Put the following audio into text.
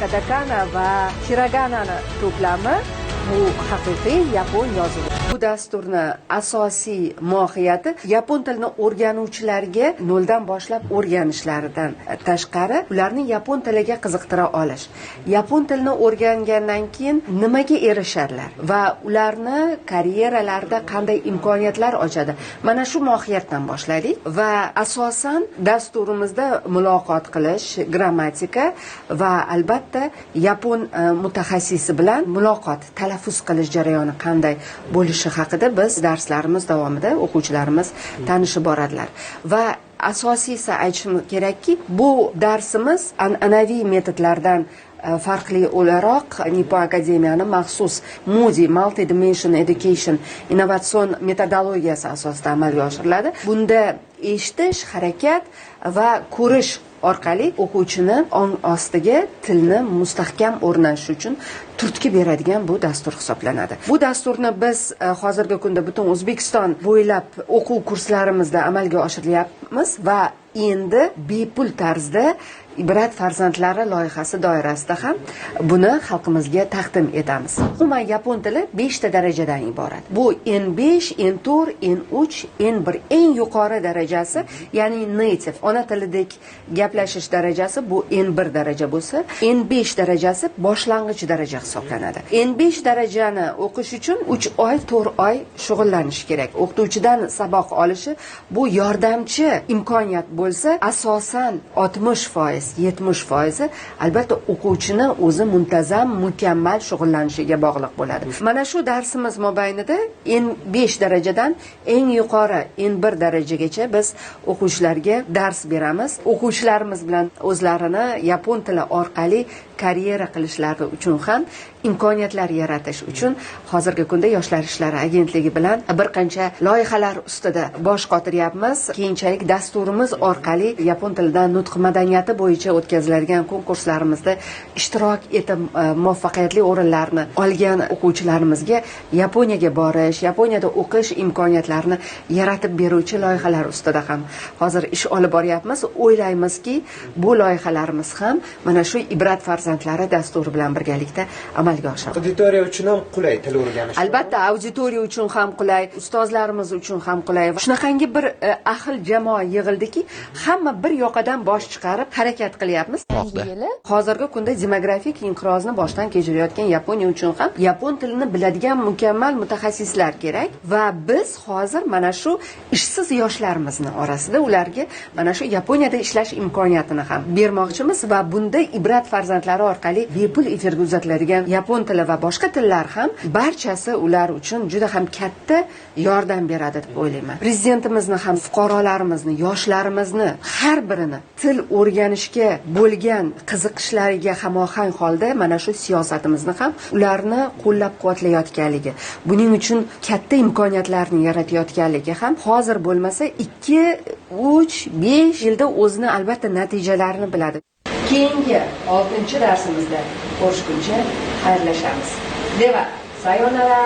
katakana va hiraganani to'plami bu haqiqiy yapon yozuvi bu dasturni asosiy mohiyati yapon tilini o'rganuvchilarga noldan boshlab o'rganishlaridan tashqari ularni yapon tiliga qiziqtira olish. Yapon tilini o'rgangandan keyin nimaga erishadilar va ularni karyeralarida qanday imkoniyatlar ochadi? Mana shu mohiyatdan boshladik va asosan dasturimizda muloqot qilish grammatika va albatta yapon e, mutaxassisi bilan muloqot talaffuz qilish jarayoni qanday bo'lishi haqida biz darslarimiz davomida o'quvchilarimiz tanishib boradilar. Va asosiysi aytishim kerakki bu darsimiz an'anaviy metodlardan e, farqli o'laroq nipo akademiyani maxsus mudi multi dimension education innovatsion metodologiyasi asosida amalga oshiriladi. Bunda eshitish harakat va ko'rish orqali o'quvchini ong ostiga tilni mustahkam o'rnatish uchun turtki beradigan bu dastur hisoblanadi. Bu dasturni biz e, hozirgi kunda butun o'zbekiston bo'ylab o'quv kurslarimizda amalga oshirilyapmiz va endi bepul tarzda ibrat farzandlari loyihasi doirasida ham buni xalqimizga taqdim etamiz. Umuman yapon tili beshta darajadan iborat. Bu n besh n to'rt n uch n bir eng yuqori darajasi ya'ni native ona tilidek gaplashish darajasi bu n bir daraja bo'lsa n besh darajasi boshlang'ich daraja hisoblanadi. N besh darajani o'qish uchun uch oy to'rt oy shug'ullanish kerak. O'qituvchidan saboq olishi bu yordamchi imkoniyat bo'lsa asosan oltmish foiz yetmish foizi albatta o'quvchini o'zi muntazam mukammal shug'ullanishiga bog'liq bo'ladi. Mana shu darsimiz mobaynida n besh darajadan eng yuqori n bir darajagacha biz o'quvchilarga dars beramiz. O'quvchilarimiz bilan o'zlarini yapon tili orqali karyera qilishlari uchun ham imkoniyatlar yaratish uchun hozirgi kunda yoshlar ishlari agentligi bilan bir qancha loyihalar ustida bosh qotiryapmiz. Keyinchalik dasturimiz orqali yapon tilidan nutq madaniyati bo'yicha o'tkaziladigan konkurslarimizda ishtirok etib e, muvaffaqiyatli o'rinlarni olgan o'quvchilarimizga yaponiyaga borish yaponiyada o'qish imkoniyatlarini yaratib beruvchi loyihalar ustida ham hozir ish olib boryapmiz. O'ylaymizki bu loyihalarimiz ham mana shu ibrat farzandlari dasturi bilan birgalikda amalga oshadi. Auditoriya uchun ham qulay til o'rganish. Albatta auditoriya uchun ham qulay ustozlarimiz uchun ham qulay. Shunaqangi bir e, ahil jamoa yig'ildiki hamma bir yoqadan bosh chiqarib harakat qilyapmiz. Hozirgi kunda demografik inqirozni boshdan kechirayotgan yaponiya uchun ham yapon tilini biladigan mukammal mutaxassislar kerak va biz hozir mana shu ishsiz yoshlarimizni orasida ularga mana shu yaponiyada ishlash imkoniyatini ham bermoqchimiz va bunda ibrat farzandlari orqali bepul efirga uzatiladigan yapon tili va boshqa tillar ham barchasi ular uchun juda ham katta yordam beradi deb o'ylayman. Prezidentimizni ham fuqarolarimizni yoshlarimizni har birini til o'qishga bo'lgan qiziqishlariga hamohang holda mana shu siyosatimizni ham ularni qo'llab quvvatlayotganligi buning uchun katta imkoniyatlarni yaratayotganligi ham hozir bo'lmasa ikki uch besh yilda o'zini albatta natijalarini biladi. Keyingi oltinchi darsimizda ko'rishguncha xayrlashamiz. Deva sayonara.